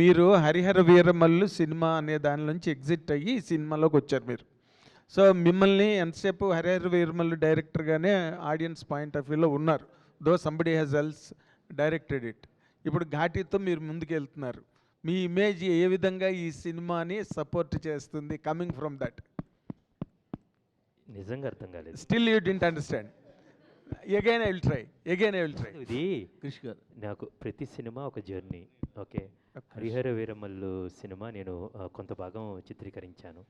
మీరు హరిహర వీరమల్లు సినిమా అనే దాని నుంచి ఎగ్జిట్ అయ్యి ఈ సినిమాలోకి వచ్చారు మీరు. సో మిమ్మల్ని ఎంతసేపు హరిహర వీరమల్లు డైరెక్టర్గానే ఆడియన్స్ పాయింట్ ఆఫ్ వ్యూలో ఉన్నారు. Though somebody has else directed it ఇప్పుడు ఘాటీతో మీరు ముందుకు వెళ్తున్నారు మీ ఇమేజ్ ఏ విధంగా ఈ సినిమాని సపోర్ట్ చేస్తుంది కమింగ్ ఫ్రమ్ దట్ నిజంగా అర్థం కాలేదు. Still you didn't understand again I will try again I will try. ఇది క్రిష్ గారు. నాకు ప్రతి సినిమా ఒక journey okay? Harihara Veeramallu cinema నేను కొంత భాగం చిత్రీకరించాను.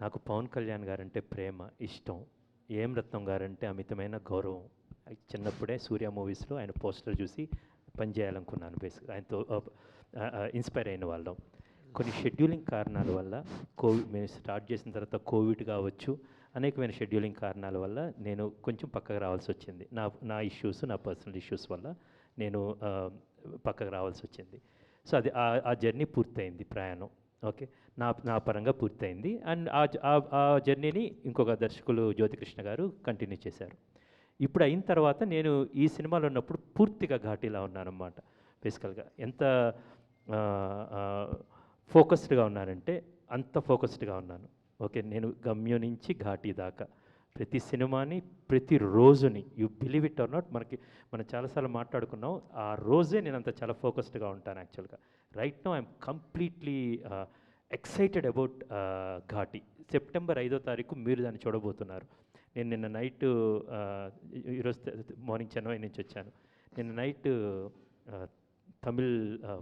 నాకు పవన్ కళ్యాణ్ గారంటే ప్రేమ ఇష్టం. ఏం రత్నం గారంటే అమితమైన గౌరవం. చిన్నప్పుడే సూర్య మూవీస్లో ఆయన పోస్టర్ చూసి పనిచేయాలనుకున్నాను బేసిక్గా ఆయనతో ఇన్స్పైర్ అయిన వాళ్ళం. కొన్ని షెడ్యూలింగ్ కారణాల వల్ల కోవిడ్ మేము స్టార్ట్ చేసిన తర్వాత కోవిడ్ కావచ్చు అనేకమైన షెడ్యూలింగ్ కారణాల వల్ల నేను కొంచెం పక్కకు రావాల్సి వచ్చింది. నా నా ఇష్యూస్ నా పర్సనల్ ఇష్యూస్ వల్ల నేను పక్కకు రావాల్సి వచ్చింది. సో అది ఆ- ఆ జర్నీ పూర్తయింది ప్రయాణం. ఓకే? నా నా పరంగా పూర్తయింది. అండ్ ఆ ఆ- ఆ జర్నీని ఇంకొక దర్శకులు జ్యోతికృష్ణ గారు కంటిన్యూ చేశారు. ఇప్పుడు అయిన తర్వాత నేను ఈ సినిమాలో ఉన్నప్పుడు పూర్తిగా ఘాటీలా ఉన్నానన్నమాట. బేసికల్గా ఎంత ఫోకస్డ్గా ఉన్నానంటే అంత ఫోకస్డ్గా ఉన్నాను. ఓకే నేను గమ్యం నుంచి ఘాటీ దాకా. ప్రతి సినిమాని ప్రతి రోజుని you believe it or not మనకి మనం చాలాసార్లు మాట్లాడుకున్నాం ఆ రోజే నేను అంత చాలా ఫోకస్డ్గా ఉంటాను యాక్చువల్గా. Right no I'm completely excited about Ghaati. September ఐదో తారీఖు మీరు దాన్ని చూడబోతున్నారు. నేను నిన్న నైట్ ఈరోజు మార్నింగ్ చెన్నై నుంచి వచ్చాను. నిన్న నైట్ తమిళ్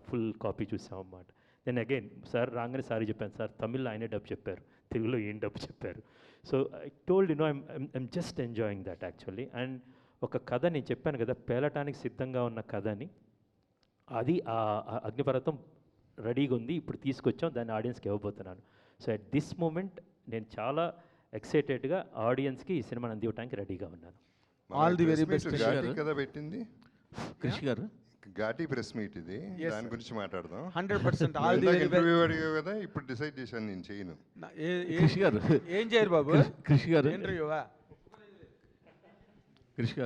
ఫుల్ కాపీ చూసామన్నమాట. దెన్ అగైన్ సార్ రాగానే సారీ చెప్పాను. సార్ తమిళ్ళో ఆయనే డబ్బు చెప్పారు. తెలుగులో ఏం డబ్బు చెప్పారు? So I told you no I'm I'm just enjoying that actually and ఒక కథ నేను చెప్పాను కదా పేలటానికి సిద్ధంగా ఉన్న కథని అది ఆ అగ్నిపర్వతం రెడీగా ఉంది. ఇప్పుడు తీసుకొచ్చాం దాన్ని ఆడియన్స్కి ఇవ్వబోతున్నాను. సో అట్ దిస్ మూమెంట్ నేను చాలా ఎక్సైటెడ్గా ఆడియన్స్కి ఈ సినిమాని అందివ్వడానికి రెడీగా ఉన్నాను. All the very press best, meet Krish Ghaati garu. కదా పెట్టింది? క్రిష్ గారు? ఘాటీ ప్రెస్ మీట్ ఇది. Yes, దాని sir. గురించి మాట్లాడదాం. Hundred percent all the very interview అడిగావు కదా ఇప్పుడు డిసైడ్ చేశాను నేను చేయను. క్రిష్ గారు. ఏం చేయరు బాబు? క్రిష్ గారు. ఇంటర్వ్యూవా క్రిష్ గారు.